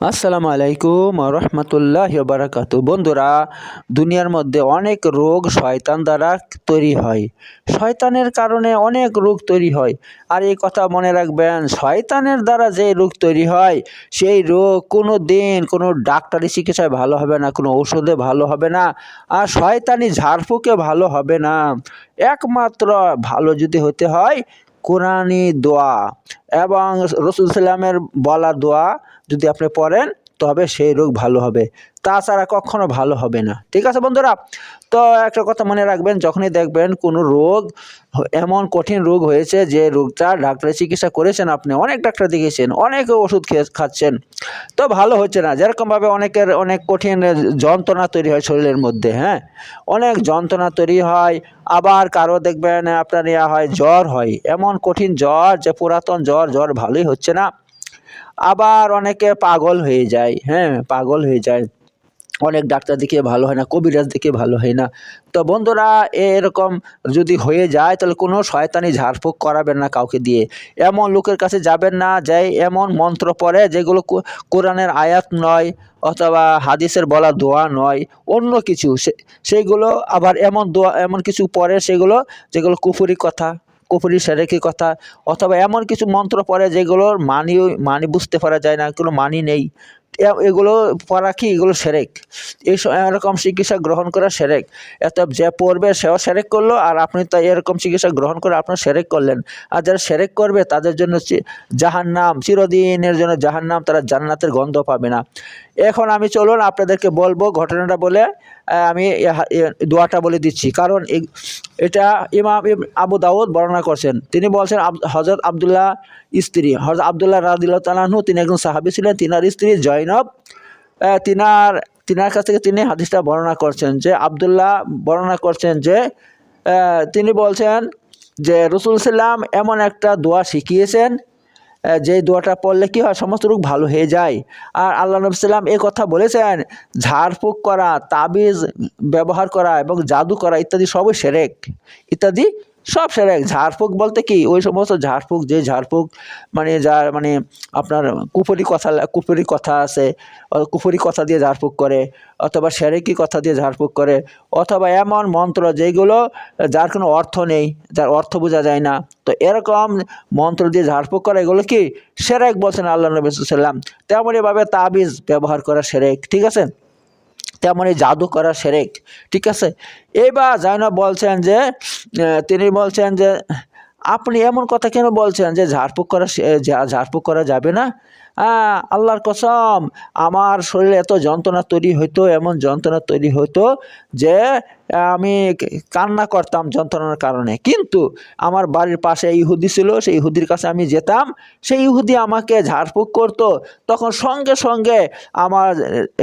আসসালামু আলাইকুম রহমতুল্লাহ বারাকাত বন্ধুরা, দুনিয়ার মধ্যে অনেক রোগ শয়তান দ্বারা তৈরি হয়। শয়তানের কারণে অনেক রোগ তৈরি হয়। আর এই কথা মনে রাখবেন, শয়তানের দ্বারা যে রোগ তৈরি হয়, সেই রোগ কোনো দিন কোনো ডাক্তারি চিকিৎসায় ভালো হবে না, কোনো ঔষধে ভালো হবে না, আর শয়তানি ঝাড়ফুঁকে ভালো হবে না। একমাত্র ভালো যদি হতে হয় কোরআনি দোয়া এবং রসুল সাল্লামের বলা দোয়া যদি আপনি পড়েন তবে সেই রোগ ভালো হবে। তাছাড়া কখনো ভালো হবে না। ঠিক আছে বন্ধুরা? তো একটা কথা মনে রাখবেন, যখনই দেখবেন কোনো রোগ, এমন কঠিন রোগ হয়েছে যে রোগটা ডাক্তারের চিকিৎসা করেছেন আপনি, অনেক ডাক্তার দেখিয়েছেন, অনেক ওষুধ খেয়ে খাচ্ছেন, তো ভালো হচ্ছে না। যেরকমভাবে অনেকের অনেক কঠিন যন্ত্রণা তৈরি হয় শরীরের মধ্যে হ্যাঁ? অনেক যন্ত্রণা তৈরি হয়, আবার কারও দেখবেন আপনার ইয়া হয়, জ্বর হয়। এমন কঠিন জ্বর যে পুরাতন জ্বর জ্বর ভালোই হচ্ছে না। আবার অনেকে পাগল হয়ে যায় হ্যাঁ পাগল হয়ে যায়। অনেক ডাক্তার দেখিয়ে ভালো হয় না, কবিরাজ দেখিয়ে ভালো হয় না। তো বন্ধুরা, এরকম যদি হয়ে যায়, তাহলে কোনো শয়তানি ঝাড়ফুঁক করাবেন না কাউকে দিয়ে। এমন লোকের কাছে যাবেন না যে এমন মন্ত্র পড়ে, যেগুলো কোরআনের আয়াত নয়, অথবা হাদিসের বলা দোয়া নয়, অন্য কিছু। সেইগুলো আবার এমন দোয়া, এমন কিছু পড়ে, সেগুলো, যেগুলো কুফুরি কথা। কুফুরি, সেরেকি কথা অথবা এমন কিছু মন্ত্র পড়ে যেগুলোর মানি মানি বুঝতে পারা যায় না কোনো মানি নেই। এগুলো পড়া কি? এগুলো সেরেক। এই এরকম চিকিৎসা গ্রহণ করা সেরেক। এত যে পড়বে সেও সেরেক করল, আর আপনি তো এরকম চিকিৎসা গ্রহণ করে আপনার সেরেক করলেন। আর যারা সেরেক করবে, তাদের জন্য জাহান্নাম, চিরদিনের জন্য জাহান্নাম তারা জান্নাতের গন্ধ পাবে না। এখন আমি চলুন আপনাদেরকে বলব ঘটনাটা বলে আমি দোয়াটা বলে দিচ্ছি। কারণ এটা ইমাম আবু দাউদ বর্ণনা করছেন। তিনি বলছেন হজরত আবদুল্লাহ স্ত্রী হজরত আবদুল্লাহ রাদিল্লাহ তালাহু তিনি একজন সাহাবি ছিলেন। তিনার স্ত্রী জয়নব আহ, তিনার তিনার কাছ থেকে তিনি হাদিসটা বর্ণনা করছেন যে আবদুল্লাহ বর্ণনা করছেন যে তিনি বলছেন যে রসুল সাল্লাম এমন একটা দোয়া শিখিয়েছেন যে দোয়াটা পড়লে কি হয় সমস্ত রোগ ভালো হয়ে যায়। আর আল্লাহ নবী সাল্লাম এই কথা বলেছেন ঝাড়ফুঁক করা তাবিজ ব্যবহার করা এবং জাদু করা ইত্যাদি সবই সেরেক ইত্যাদি সব সেরেক ঝাড়ফুঁক বলতে কি? ওই সমস্ত ঝাড়ফুঁক, যে ঝাড়ফুঁক মানে যার মানে আপনার কুপুরি কথা কুপুরি কথা আছে কুপুরি কথা দিয়ে ঝাড়ফুঁক করে, অথবা সেরেকি কথা দিয়ে ঝাড়ফুঁক করে, অথবা এমন মন্ত্র যেগুলো, যার কোনো অর্থ নেই, যার অর্থ বোঝা যায় না। তো এরকম মন্ত্র দিয়ে ঝাড়ফুঁক করা, এগুলো কি? সেরেক বলছেন আল্লাহ নবী সাল্লাম তেমনইভাবে তাবিজ ব্যবহার করা সেরেক, ঠিক আছে? তেমনই জাদু করা সেরেক ঠিক আছে? এবার জাইনব বলছেন যে তিনি বলছেন যে আপনি এমন কথা কেন বলছেন যে ঝাড়ফুঁক করা ঝাড়ফুঁক করা যাবে না? হ্যাঁ আল্লাহর কসম, আমার শরীরে এত যন্ত্রণা তৈরি হইতো, এমন যন্ত্রণা তৈরি হতো যে আমি কান্না করতাম যন্ত্রণার কারণে। কিন্তু আমার বাড়ির পাশে ইহুদি ছিল সেই ইহুদির কাছে আমি যেতাম সেই ইহুদি আমাকে ঝাড়ফুঁক করতো। তখন সঙ্গে সঙ্গে আমার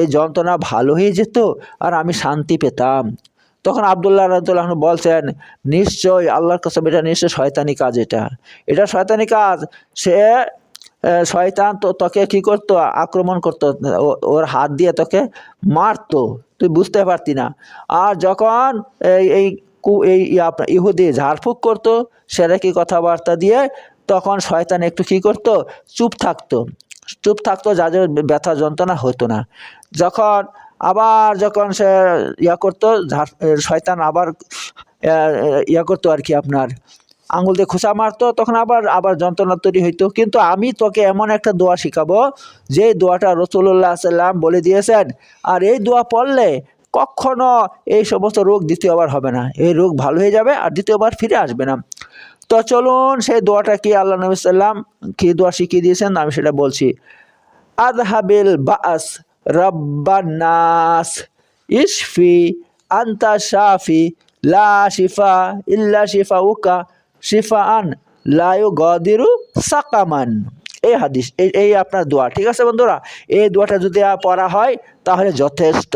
এই যন্ত্রণা ভালো হয়ে যেত আর আমি শান্তি পেতাম। তখন আবদুল্লাহ রাদুল্লাহ বলছেন নিশ্চয় আল্লাহর কাছে এটা নিশ্চয় শয়তানি কাজ এটা। এটা শয়তানি কাজ। সে শয়তান তো তোকে কি করতো? আক্রমণ করতো। ওর হাত দিয়ে তোকে মারতো। তুই বুঝতে পারতি না। আর যখন এই এই এই ইহুদি ঝাড়ফুঁক করতো সেটা কি কথাবার্তা দিয়ে তখন শয়তান একটু কি করতো? চুপ থাকতো। চুপ থাকতো যাদের ব্যথা, যন্ত্রণা হতো না। যখন আবার যখন সে ইয়া করতো শয়তান আবার ইয়া করতো আর কি আপনার, আঙুল দিয়ে খোঁচা মারতো, তখন আবার আবার যন্ত্রণা তৈরি হইতো। কিন্তু আমি তোকে এমন একটা দোয়া শিখাবো যে দোয়াটা রসুল্লাহ সাল্লাম বলে দিয়েছেন, আর এই দোয়া পড়লে কখনো এই সমস্ত রোগ দ্বিতীয়বার হবে না। এই রোগ ভালো হয়ে যাবে আর দ্বিতীয়বার ফিরে আসবে না। তো চলুন, সেই দোয়াটা কি আল্লাহ নবী সাল্লাম কি দোয়া শিখিয়ে দিয়েছেন? আমি সেটা বলছি। আদহাবিল বাস রব্বান্নাস ইশফি আন্তা শাফি, লা শিফা ইল্লা শিফা উকা শিফা আন লায়ু গদিরু সাকামান। এই হাদিস, এই এই আপনার দোয়া, ঠিক আছে বন্ধুরা? এই দোয়াটা যদি পড়া হয়, তাহলে যথেষ্ট।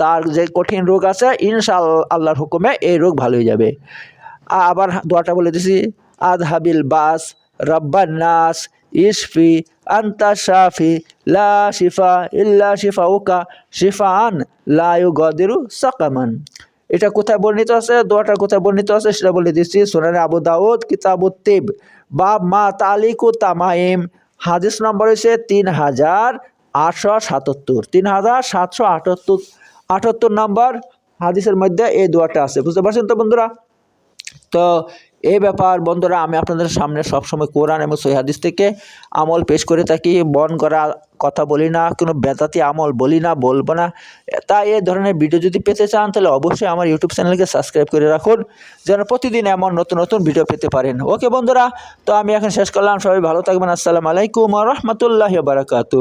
তার যে কঠিন রোগ আছে ইনশাল আল্লাহর হুকুমে এই রোগ ভালো হয়ে যাবে। আবার দোয়াটা বলে দিছি আদহাবিল বাস রব্বান নাস, ইশফি, আন্তা শাফি, লা শিফা ইল্লা শিফা উকা শিফা আন লায়ু গদিরু সকামান। এটা কোথায় বর্ণিত আছে? দোয়াটা কোথায় বর্ণিত আছে? সেটা বলে দিচ্ছি। সোনানে আবু দাউদ কিতাবুত তিব বাব মা তালিকু তামাইম। হাদিস নম্বর হচ্ছে তিন হাজার আটশো সাতাত্তর। তিন হাজার সাতশো আটাত্তর। আটাত্তর নম্বর হাদিসের মধ্যে এই দোয়াটা আছে। বুঝতে পারছেন তো বন্ধুরা? তো এই ব্যাপার, বন্ধুরা, আমি আপনাদের সামনে সবসময় কোরআন এবং সহি হাদিস থেকে আমল পেশ করে থাকি। বন করা কথা বলি না, কোনো বেদাতি আমল বলি না, বলব না। তাই এই ধরনের ভিডিও যদি পেতে চান, তাহলে অবশ্যই আমার ইউটিউব চ্যানেলকে সাবস্ক্রাইব করে রাখুন, যেন প্রতিদিন এমন নতুন নতুন ভিডিও পেতে পারেন। ওকে, বন্ধুরা, তো আমি এখন শেষ করলাম। সবাই ভালো থাকবেন। আসসালামু আলাইকুম রহমতুল্লাহ বারাকাতু